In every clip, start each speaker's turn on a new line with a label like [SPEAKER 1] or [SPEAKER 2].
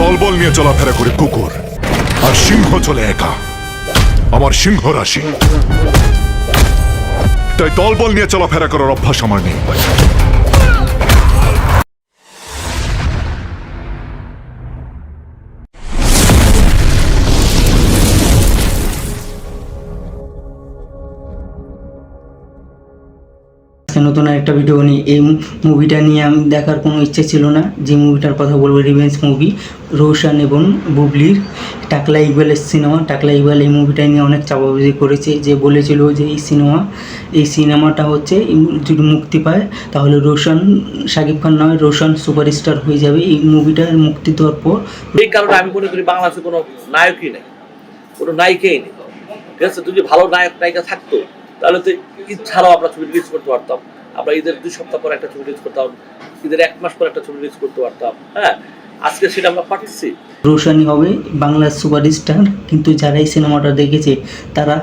[SPEAKER 1] দলবল নিয়ে চলাফেরা করে কুকুর। আর সিংহ চলে একা। আমার সিংহ রাশি। তাই দলবল নিয়ে চলাফেরা করার অভ্যাস আমার নেই।
[SPEAKER 2] নতুন একটা ভিডিও নিয়ে। এই মুভিটা নিয়ে আমি দেখার কোনো ইচ্ছে ছিল না। যে মুভিটার কথা বলব রিভেন্স মুভি রোশন এবং বুবলির টাকলা ইকবালের সিনেমা টাকলা ইকবাল এই মুভিটা নিয়ে অনেক চাপাবাজি করেছে। যে বলেছিল যে এই সিনেমা এই সিনেমাটা হচ্ছে যদি মুক্তি পায়, তাহলে রোশন, শাকিব খান নয়, রোশন সুপারস্টার হয়ে যাবে। এই মুভিটার মুক্তি দেওয়ার পর
[SPEAKER 3] এই কারণে আমি মনে করি বাংলাদেশে কোনো নায়কই নেই। কোনো নায়িকাই নেই। ঠিক আছে? যদি ভালো নায়ক, নায়িকা থাকতো তাহলে তো ঈদ ছাড়াও আমরা ছবি রিলিজ করতে পারতাম। আমরা ঈদের দুই সপ্তাহ পর একটা ছবি রিলিজ করতাম, ঈদের এক মাস পর একটা ছবি রিলিজ করতে পারতাম হ্যাঁ? আজকে সেটা আমরা পারতেছি।
[SPEAKER 2] রোশানি হবে বাংলার সুপারস্টার, কিন্তু যারা এই সিনেমাটা দেখেছে, তারা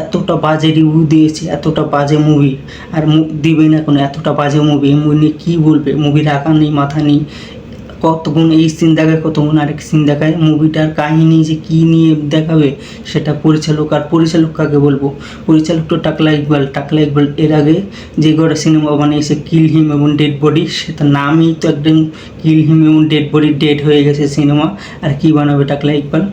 [SPEAKER 2] এতটা বাজে রিভিউ দিয়েছে, এতটা বাজে মুভি আর দিবে না কোনো, এতটা বাজে মুভি মুভি নিয়ে কী বলবে? মুভির আঁকা নেই, মাথা নেই কতগুণ এই সিন দেখায় কতক্ষণ আরেক সিন দেখায় মুভিটার কাহিনী যে কী নিয়ে দেখাবে সেটা পরিচালক আর পরিচালক কাকে বলব? পরিচালক তো টাকলা ইকবাল। টাকলা ইকবাল এর আগে যে কটা সিনেমা বানিয়েছে কিল হিম এবং ডেড বডি সেটা নামই তো একদম কিল হিম এবং ডেড বডি ডেড হয়ে গেছে সিনেমা আর কি বানাবে টাকলা ইকবাল?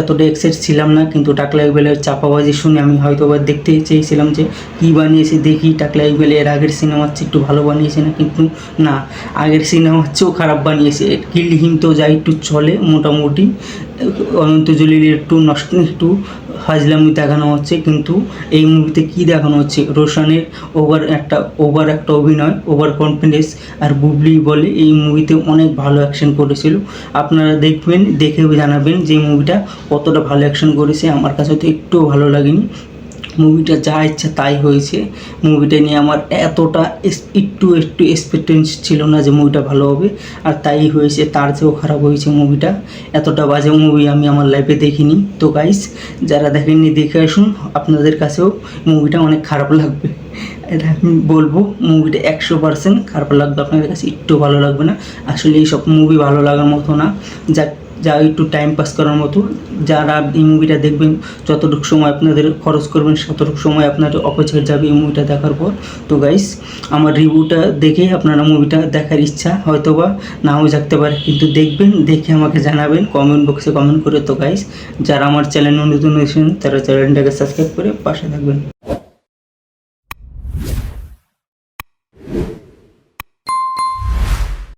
[SPEAKER 2] এতটা এক্সাইট ছিলাম না, কিন্তু টাকলা ইকবালের চাপাবাজি শুনে আমি হয়তো বা দেখতে চেয়েছিলাম যে, কী বানিয়েছে দেখি, টাকলা ইকবাল এর আগের সিনেমার চেয়ে একটু ভালো বানিয়েছে না, কিন্তু না, আগের সিনেমার চেয়েও খারাপ বানিয়েছে। কিল হিম তো যা একটু চলে মোটামুটি, অনন্ত জলিলের একটু নষ্ট, একটু হাজলামি দেখানো হচ্ছে, কিন্তু এই মুভিতে কি দেখানো হচ্ছে? রোশানের ওভার একটা ওভার একটা অভিনয় ওভার কনফিডেন্স আর বুবলি বলে এই মুভিতে অনেক ভালো অ্যাকশন করেছিল। আপনারা দেখবেন, দেখে জানাবেন যে মুভিটা কতটা ভালো অ্যাকশন করেছে, আমার কাছে তো একটুও ভালো লাগেনি। মুভিটা যা ইচ্ছা তাই হয়েছে। মুভিটা নিয়ে আমার এতটা একটু একটু এক্সপেক্টেন্স ছিল না যে মুভিটা ভালো হবে, আর তাই হয়েছে, তার চেয়েও খারাপ হয়েছে মুভিটা এতটা বাজে মুভি আমি আমার লাইফে দেখিনি। তো গাইস যারা দেখেননি, দেখে আসুন, আপনাদের কাছেও মুভিটা অনেক খারাপ লাগবে। এটা আমি বলব মুভিটা একশো পার্সেন্ট খারাপ লাগবে, আপনাদের কাছে একটু ভালো লাগবে না। আসলে এইসব মুভি ভালো লাগার মতো না। যা যা একটু টাইম পাস করার মতো। যারা এই মুভিটা দেখবেন, যতটুকু সময় আপনাদের খরচ করবেন, ততটুকু সময় আপনাদের অপচয় যাবে এই মুভিটা দেখার পর। তো গাইস আমার রিভিউটা দেখেই আপনারা মুভিটা দেখার ইচ্ছা হয়তো বা নাও জাগতে পারে। কিন্তু দেখবেন, দেখে আমাকে জানাবেন কমেন্ট বক্সে কমেন্ট করে। তো গাইস যারা আমার চ্যানেল নতুন হয়েছেন, তারা চ্যানেলটাকে সাবস্ক্রাইব করে পাশে থাকবেন।